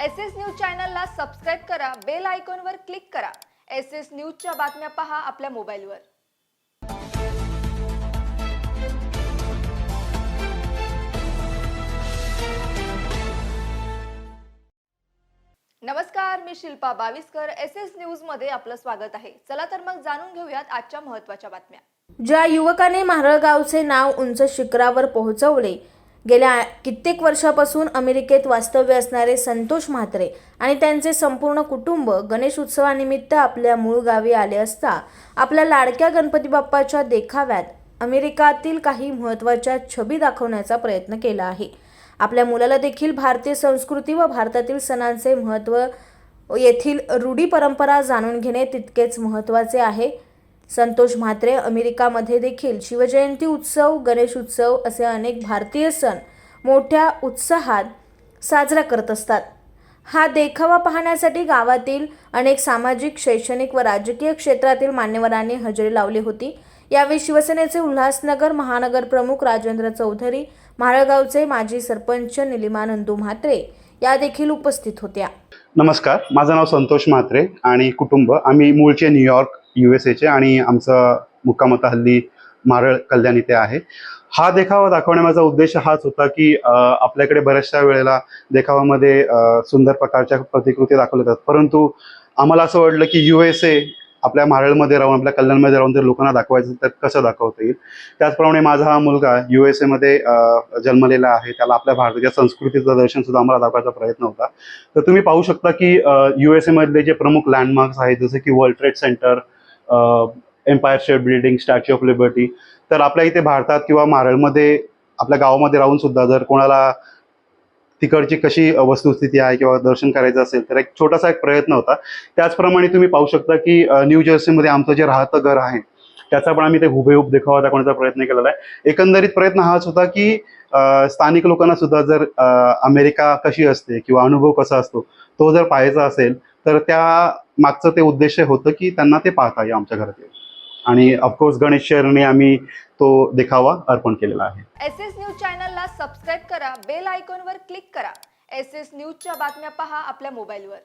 S S news चॅनलला subscribe करा bell आयकॉनवर क्लिक करा. एस एस न्यूजच्या बातम्या पहा आपल्या मोबाईलवर. नमस्कार मी शिल्पा बाविस्कर. एस एस न्यूजमध्ये आपलं स्वागत आहे. चला तर मग जाणून घेऊयात आजच्या महत्त्वाच्या बातम्या. ज्या युवकाने मारळगावचे नाव उंच शिखरावर पोहोचवले गेल्या कित्येक वर्षापासून अमेरिकेत वास्तव्य असणारे संतोष म्हात्रे आणि त्यांचे संपूर्ण कुटुंब गणेश उत्सवानिमित्त आपल्या मूळ गावी आले असता आपल्या लाडक्या गणपती बाप्पाच्या देखाव्यात अमेरिकातील काही महत्त्वाच्या छबी दाखवण्याचा प्रयत्न केला आहे. आपल्या मुलाला देखील भारतीय संस्कृती व भारतातील सणांचे महत्त्व येथील रूढी परंपरा जाणून घेणे तितकेच महत्त्वाचे आहे. संतोष म्हात्रे अमेरिकामध्ये देखील शिवजयंती उत्सव गणेश उत्सव असे अनेक भारतीय सण मोठ्या उत्साहात साजरा करत असतात. हा देखावा पाहण्यासाठी गावातील अनेक सामाजिक शैक्षणिक व राजकीय क्षेत्रातील मान्यवरांनी हजेरी लावली होती. यावेळी शिवसेनेचे उल्हासनगर महानगर प्रमुख राजेंद्र चौधरी माळगावचे माजी सरपंच निलिमा नंदू म्हात्रे या देखील उपस्थित होत्या. नमस्कार माझं नाव संतोष म्हात्रे आणि कुटुंब आम्ही मूळचे न्यूयॉर्क यू एस एचे आणि आमचं मुक्काम आता हल्ली मारळ कल्याण इथे आहे. हा देखावा दाखवण्यामागचा उद्देश हाच होता की आपल्याकडे बऱ्याचशा वेळेला देखावामध्ये सुंदर प्रकारच्या प्रतिकृती दाखवल्या जातात. परंतु आम्हाला असं वाटलं की यू एस ए आपल्या मारळमध्ये राहून आपल्या कल्याणमध्ये राहून जर लोकांना दाखवायचं तर कसं दाखवता येईल? त्याचप्रमाणे माझा हा मुलगा यू एस एमध्ये जन्मलेला आहे. त्याला आपल्या भारताच्या संस्कृतीचं दर्शन सुद्धा आम्हाला दाखवायचा प्रयत्न होता. तर तुम्ही पाहू शकता की यू एस एमधले जे प्रमुख लँडमार्क्स आहेत जसे की World Trade Center Empire State Building Statue of Liberty तर आपल्या इथे भारतात किंवा मारळमध्ये आपल्या गावामध्ये राहून सुद्धा जर कोणाला तिकडची कशी वस्तुस्थिती आहे किंवा दर्शन करायचं असेल तर एक छोटासा एक प्रयत्न होता. त्याचप्रमाणे तुम्ही पाहू शकता की न्यू जर्सीमध्ये आमचं जे राहतं घर आहे त्याचा पण आम्ही ते हुबेहूब देखावा दाखवण्याचा प्रयत्न केलेला आहे. एकंदरीत प्रयत्न हाच होता की स्थानिक लोकांना सुद्धा जर अमेरिका कशी असते किंवा अनुभव कसा असतो तो जर पाहायचा असेल तर त्या मागचं ते उद्देश होतं की त्यांना ते पाहता येईल आमच्या घरात आणि ऑफकोर्स गणेश शहरने आम्ही तो देखावा अर्पण केलेला आहे. एस एस न्यूज चॅनलला सबस्क्राईब करा बेल आयकॉनवर क्लिक करा. एस एस न्यूजच्या बातम्या पहा आपल्या मोबाईलवर